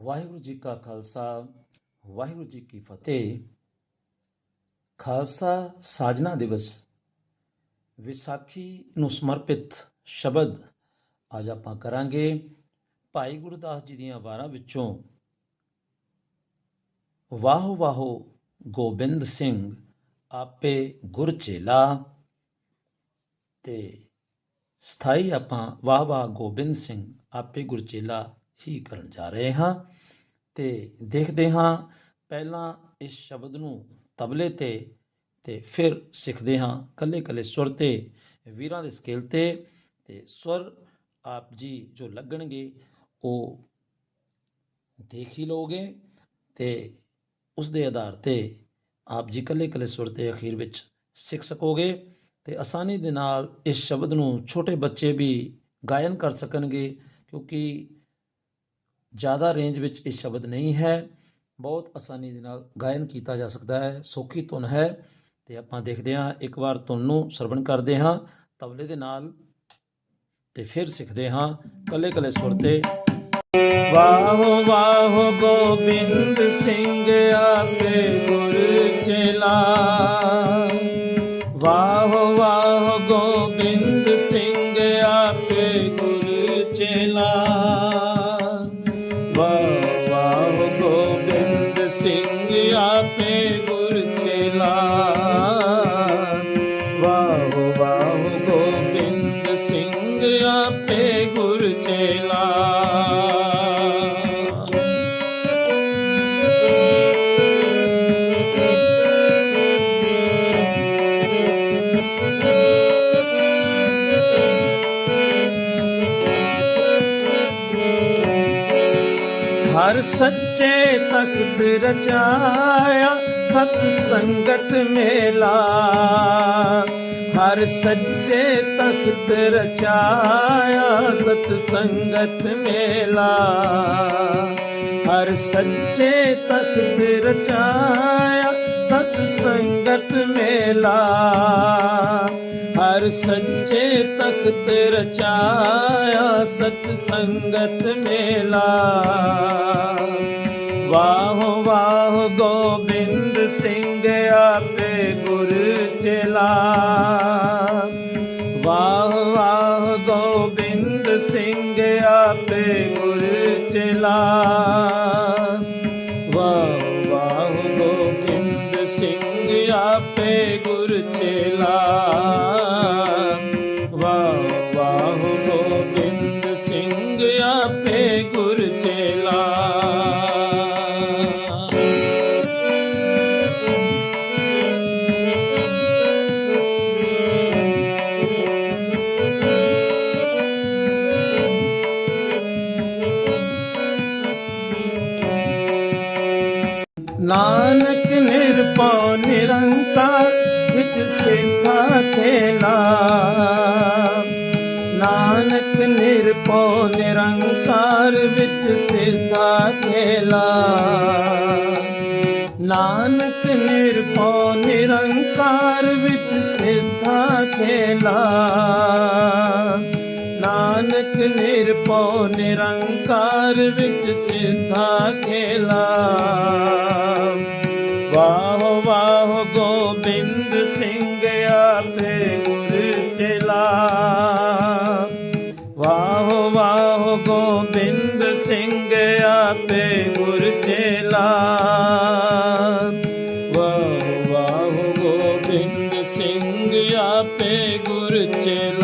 ਵਾਹਿਗੁਰੂ ਜੀ ਕਾ ਖਾਲਸਾ, ਵਾਹਿਗੁਰੂ ਜੀ ਕੀ ਫਤਿਹ। ਖਾਲਸਾ ਸਾਜਨਾ ਦਿਵਸ ਵਿਸਾਖੀ ਨੂੰ ਸਮਰਪਿਤ ਸ਼ਬਦ ਅੱਜ ਆਪਾਂ ਕਰਾਂਗੇ। ਭਾਈ ਗੁਰਦਾਸ ਜੀ ਦੀਆਂ ਵਾਰਾਂ ਵਿੱਚੋਂ ਵਾਹੋ ਵਾਹੋ ਗੋਬਿੰਦ ਸਿੰਘ ਆਪੇ ਗੁਰ ਚੇਲਾ ਤੇ ਸਥਾਈ ਆਪਾਂ ਵਾਹ ਵਾਹ ਗੋਬਿੰਦ ਸਿੰਘ ਆਪੇ ਗੁਰਚੇਲਾ ਹੀ ਕਰਨ ਜਾ ਰਹੇ ਹਾਂ ਤੇ ਦੇਖਦੇ ਹਾਂ ਪਹਿਲਾਂ ਇਸ ਸ਼ਬਦ ਨੂੰ ਤਬਲੇ ਤੇ ਤੇ ਫਿਰ ਸਿੱਖਦੇ ਹਾਂ ਕੱਲੇ ਕੱਲੇ ਸੁਰ ਤੇ, ਵੀਰਾਂ ਦੇ ਸਕੇਲ ਤੇ ਤੇ ਸੁਰ ਆਪ ਜੀ ਜੋ ਲੱਗਣਗੇ ਉਹ ਦੇਖ ਹੀ ਲਓਗੇ ਤੇ ਉਸ ਦੇ ਆਧਾਰ ਤੇ ਆਪ ਜੀ ਕੱਲੇ ਕੱਲੇ ਸੁਰ ਤੇ ਅਖੀਰ ਵਿੱਚ ਸਿੱਖ ਸਕੋਗੇ ਤੇ ਆਸਾਨੀ ਦੇ ਨਾਲ ਇਸ ਸ਼ਬਦ ਨੂੰ ਛੋਟੇ ਬੱਚੇ ਵੀ ਗਾਇਨ ਕਰ ਸਕਣਗੇ ਕਿਉਂਕਿ ਜ਼ਿਆਦਾ ਰੇਂਜ ਵਿੱਚ ਇਹ ਸ਼ਬਦ ਨਹੀਂ ਹੈ। ਬਹੁਤ ਆਸਾਨੀ ਦੇ ਨਾਲ ਗਾਇਨ ਕੀਤਾ ਜਾ ਸਕਦਾ ਹੈ। ਸੌਖੀ ਧੁਨ ਹੈ। ਤੇ ਆਪਾਂ ਦੇਖਦੇ ਹਾਂ, ਇੱਕ ਵਾਰ ਧੁਨ ਨੂੰ ਸਰਵਣ ਕਰਦੇ ਹਾਂ। ਤਬਲੇ ਦੇ ਨਾਲ ਤੇ ਫਿਰ ਸਿੱਖਦੇ ਹਾਂ ਕੱਲੇ ਕੱਲੇ ਸੁਰ ਤੇ। ਵਾਹ ਵਾਹ, ਗੋਬਿੰਦ ਸਿੰਘ ਆਪੇ ਗੁਰ ਚੇਲਾ। ਵਾਹ ਵਾਹ, ਗੋਬਿੰਦ ਸਿੰਘ ਆਪੇ ਗੁਰ ਚੇਲਾ। ਹਰ ਸੱਚੇ ਤਖਤ ਰਚਾਇਆ, ਸਤ ਸੰਗਤ ਮੇਲਾ। ਹਰ ਸੱਚੇ ਤਖਤ ਰਚਾਇਆ, ਸਤ ਸੰਗਤ ਮੇਲਾ। ਹਰ ਸੱਚੇ ਤਖਤ ਰਚਾਇਆ, ਸਤ ਸੰਗਤ ਮੇਲਾ। ਹਰ ਸੱਚੇ ਤਖਤ ਰਚਾਇਆ ਸਤ ਸੰਗਤ ਮੇਲਾ। ਵਾਹ ਵਾਹ ਗੋਬਿੰਦ ਸਿੰਘ ਆਪੇ ਗੁਰ ਚੇਲਾ। ਵਾਹ ਵਾਹ ਗੋਬਿੰਦ ਸਿੰਘ ਆਪੇ ਗੁਰ ਚੇਲਾ। ਵਾਹ ਵਾਹ ਗੋਬਿੰਦ ਸਿੰਘ ਆਪੇ ਗੁਰ ਚੇਲਾ। ਨਾਨਕ ਨਿਰਭਉ ਨਿਰੰਕਾਰ, ਵਿੱਚ ਸਿੱਧਾ ਖੇਲਾ ਨਾਨਕ ਨਿਰਭਉ ਨਿਰੰਕਾਰ, ਵਿੱਚ ਸਿੱਧਾ ਖੇਲਾ ਨਾਨਕ ਨਿਰਭਉ ਨਿਰੰਕਾਰ, ਵਿੱਚ ਸਿੱਧਾ ਖੇਲਾ ਨਿਰਭਉ ਨਿਰੰਕਾਰ ਵਿੱਚ ਸਿੱਧਾ ਖੇਲਾ। ਵਾਹ ਵਾਹ ਗੋਬਿੰਦ ਸਿੰਘ ਆਪੇ ਗੁਰ ਚੇਲਾ। ਵਾਹ ਵਾਹ ਗੋਬਿੰਦ ਸਿੰਘ ਆਪੇ ਗੁਰ ਚੇਲਾ। ਵਾਹ ਵਾਹ ਗੋਬਿੰਦ ਸਿੰਘ ਆਪੇ ਗੁਰ ਚੇਲਾ।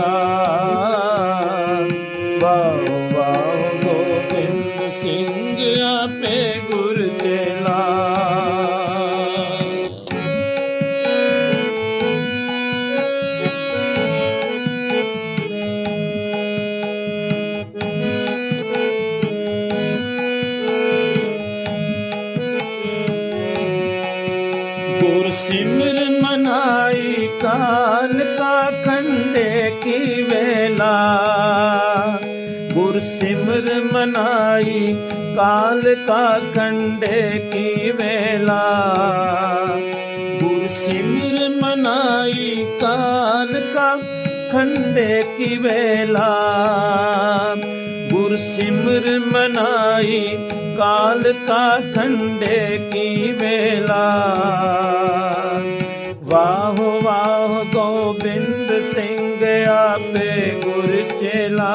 आई काल का कंडे की वेला गुरसिमिर मनाई काल का खंडे की वेला गुरसिमर मनाई काल का खंडे की वेला वाह वाह गोबिंद सिंह आपे गुर चेला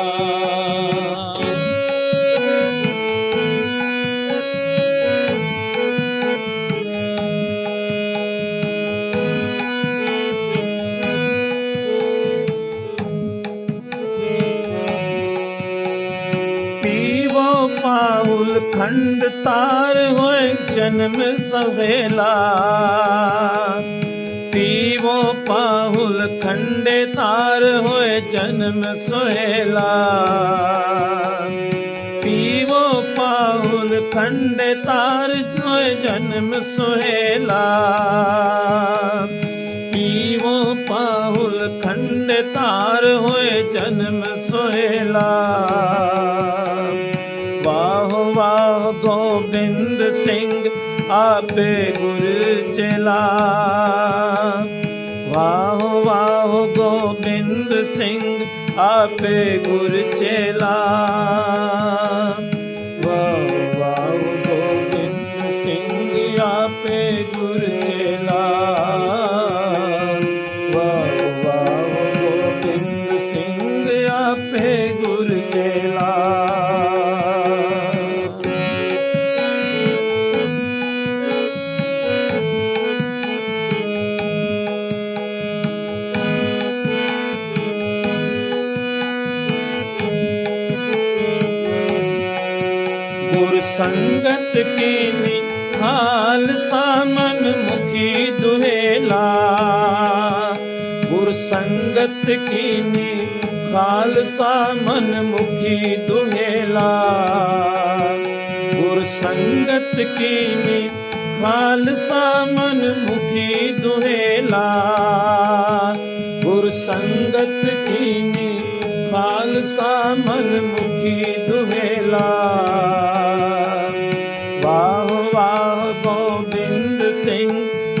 ਪਾਹੁਲ ਖੰਡ ਤਾਰ ਹੋਏ ਜਨਮ ਸਵੇਲਾ। ਪੀਵੋ ਪਾਹੁਲ ਖੰਡੇ ਤਾਰ ਹੋਏ ਜਨਮ ਸੁਹੇਲਾ ਪੀਵੋ ਪਾਹੁਲ ਖੰਡੇ ਤਾਰ ਹੋਏ ਜਨਮ ਸੁਹੇਲਾ ਪੀਵੋ ਪਾਹੁਲ ਖੰਡ ਤਾਰ ਹੋਏ ਜਨਮ ਸੋਹਿਲਾ ਗੋਬਿੰਦ ਸਿੰਘ ਆਪੇ ਗੁਰ ਚਲਾ। ਵਾਹ ਵਾਹ ਗੋਬਿੰਦ ਸਿੰਘ ਆਪੇ ਗੁਰ ਚੇਲਾ। ਸੰਗਤ ਕੀਨੀ, ਖਾਲਸਾ ਮਨ ਮੁਖੀ ਦੁਹੇਲਾ। ਗੁਰ ਸੰਗਤ ਕੀਨੀ, ਖਾਲਸਾ ਮਨ ਮੁਖੀ ਦੁਹੇਲਾ। ਗੁਰ ਸੰਗਤ ਕੀਨੀ, ਖਾਲਸਾ ਮਨ ਮੁਖੀ ਦੁਹੇਲਾ। ਵਾਹ ਵਾਹ ਗੋਬਿੰਦ ਸਿੰਘ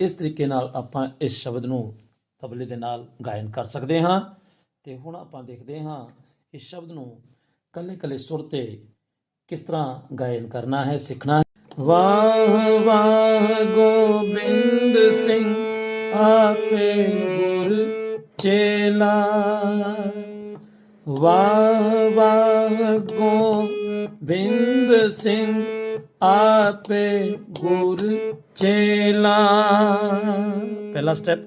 ਇਸ ਤਰੀਕੇ ਨਾਲ ਆਪਾਂ ਇਸ ਸ਼ਬਦ ਨੂੰ ਤਬਲੇ ਦੇ ਨਾਲ ਗਾਇਨ ਕਰ ਸਕਦੇ ਹਾਂ ਤੇ ਹੁਣ ਆਪਾਂ ਦੇਖਦੇ ਹਾਂ ਇਸ ਸ਼ਬਦ ਨੂੰ ਕੱਲੇ ਕੱਲੇ ਸੁਰ ਤੇ ਕਿਸ ਤਰ੍ਹਾਂ ਗਾਇਨ ਕਰਨਾ ਹੈ, ਸਿੱਖਣਾ ਹੈ। ਵਾਹ ਵਾਹ, ਗੋਬਿੰਦ ਸਿੰਘ, ਆਪੇ ਗੁਰ ਚੇਲਾ। ਵਾਹ ਵਾਹ, ਗੋਬਿੰਦ ਸਿੰਘ, ਆਪੇ ਗੁਰ ਚੇਲਾ ਪਹਿਲਾ ਸਟੈਪ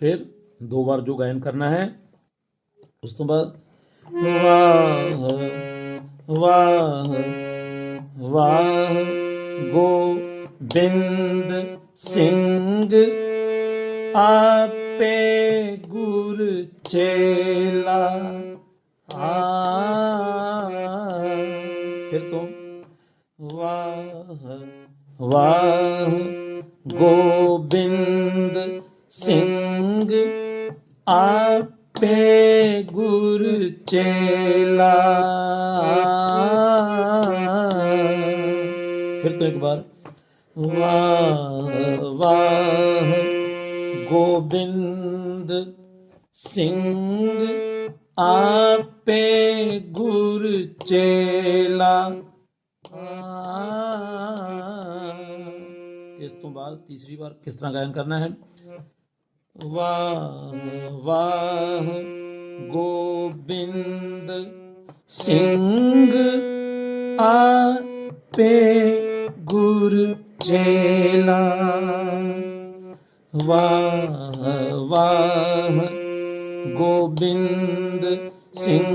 ਫਿਰ ਦੋ ਵਾਰ ਜੋ ਗਾਇਨ ਕਰਨਾ ਹੈ ਉਸ ਤੋਂ ਬਾਅਦ ਵਾਹ ਵਾਹ ਵਾਹ ਗੋਬਿੰਦ ਸਿੰਘ ਆਪੇ ਗੁਰ ਚੇਲਾ ਆ ਫਿਰ ਤੋਂ ਵਾਹ ਵਾਹ ਗੋਬਿੰਦ ਸਿੰਘ ਆਪੇ ਗੁਰ ਚੇਲਾ। ਫਿਰ ਤੋਂ ਇੱਕ ਬਾਰ ਵਾਹ ਵਾਹ, ਗੋਬਿੰਦ ਸਿੰਘ ਆਪੇ ਗੁਰ ਚੇਲਾ। ਤੋਂ ਬਾਅਦ ਤੀਸਰੀ ਵਾਰ ਕਿਸ ਤਰ੍ਹਾਂ ਗਾਇਨ ਕਰਨਾ ਹੈ? ਵਾਹ ਵਾਹ ਗੋਬਿੰਦ ਸਿੰਘ ਆਪੇ ਗੁਰ ਚੇਲਾ। ਵਾਹ ਵਾਹ ਗੋਬਿੰਦ ਸਿੰਘ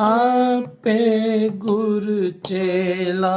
ਆਪੇ ਗੁਰ ਚੇਲਾ।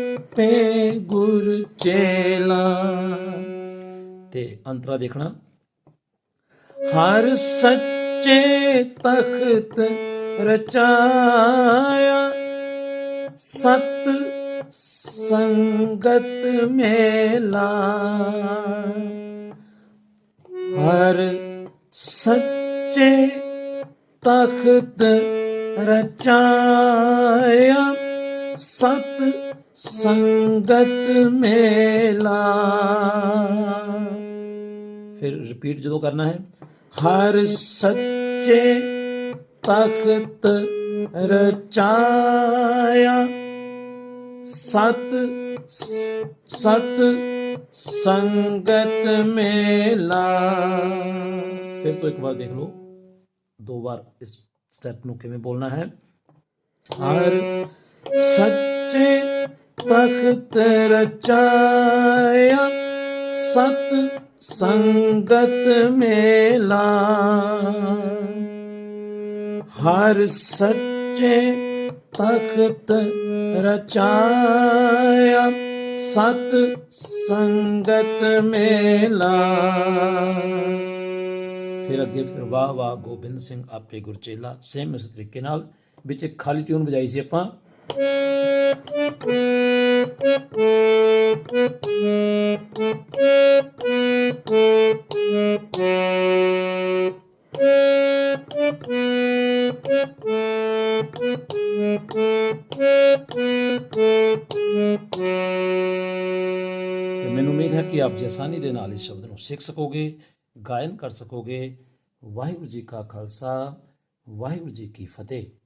ਆਪੇ ਗੁਰ ਚੇਲਾ। ਤੇ ਅੰਤਰਾ ਦੇਖਣਾ। ਹਰ ਸੱਚੇ ਤਖਤ ਰਚਾਇਆ, ਸਤ ਸੰਗਤ ਮੇਲਾ। ਹਰ ਸੱਚੇ ਤਖਤ ਰਚਾਇਆ, ਸਤ ਸੰਗਤ ਮੇਲਾ ਫਿਰ ਰਿਪੀਟ ਜਦੋਂ ਕਰਨਾ ਹੈ ਹਰ ਸੱਚੇ ਤਖਤ ਰਚਾਇਆ ਸਤ ਸਤ ਸੰਗਤ ਮੇਲਾ ਫਿਰ ਤੋਂ ਇੱਕ ਵਾਰ ਦੇਖ ਲਓ ਦੋ ਵਾਰ ਇਸ ਸਟੈਪ ਨੂੰ ਕਿਵੇਂ ਬੋਲਣਾ ਹੈ ਹਰ ਸੱਚੇ ਤਖਤ ਰਚਾਇਆ ਸਤ ਸੰਗਤ ਮੇਲਾ। ਹਰ ਸੱਚੇ ਤਖਤ ਰਚਾਇਆ ਸਤ ਸੰਗਤ ਮੇਲਾ। ਫਿਰ ਅੱਗੇ ਫਿਰ ਵਾਹ ਵਾਹ ਗੋਬਿੰਦ ਸਿੰਘ ਆਪੇ ਗੁਰਚੇਲਾ ਸੇਮ ਇਸ ਤਰੀਕੇ ਨਾਲ ਵਿੱਚ ਇੱਕ ਖਾਲੀ ਟਿਊਨ ਵਜਾਈ ਸੀ ਆਪਾਂ। ਤੇ ਮੈਨੂੰ ਉਮੀਦ ਹੈ ਕਿ ਆਪ ਜੀ ਆਸਾਨੀ ਦੇ ਨਾਲ ਇਸ ਸ਼ਬਦ ਨੂੰ ਸਿੱਖ ਸਕੋਗੇ ਗਾਇਨ ਕਰ ਸਕੋਗੇ ਵਾਹਿਗੁਰੂ ਜੀ ਕਾ ਖਾਲਸਾ ਵਾਹਿਗੁਰੂ ਜੀ ਕੀ ਫਤਿਹ